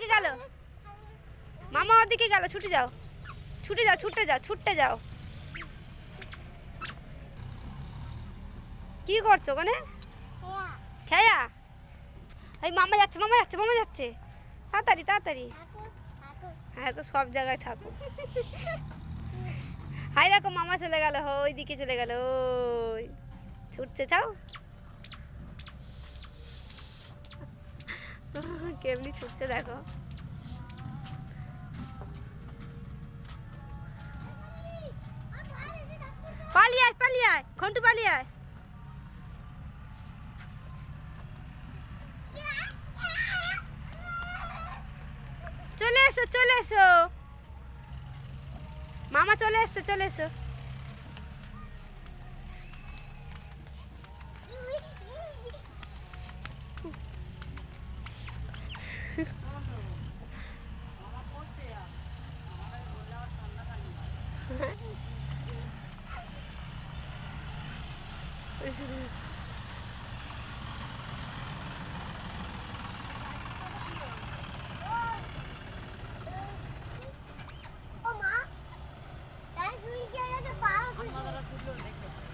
ওদিকে গেল। মামা ওদিকে গেল, ছুটে যাও। ছুটে যাও ছুটে যাও ছুটতে যাও। কি করছ ওখানে? খেয়া? এই মামা যাচ্ছে মামা যাচ্ছে মামা যাচ্ছে। তাড়াতাড়ি তাড়াতাড়ি। হ্যাঁ তো সব জায়গায় ঠাকুর। হাই দেখো, মামা চলে গেল ওই দিকে চলে গেল, ওই। ছুটছে চাও কেমনি ছুটছে দেখো। পালিয়ে আয় পালিয়ে আয়, ঘন্টু পালিয়ে আয়। চলে এসো চলে এসো। মামা চলে এসছে, চলে এসো। Oh, Mama, that's what you get at the bottom.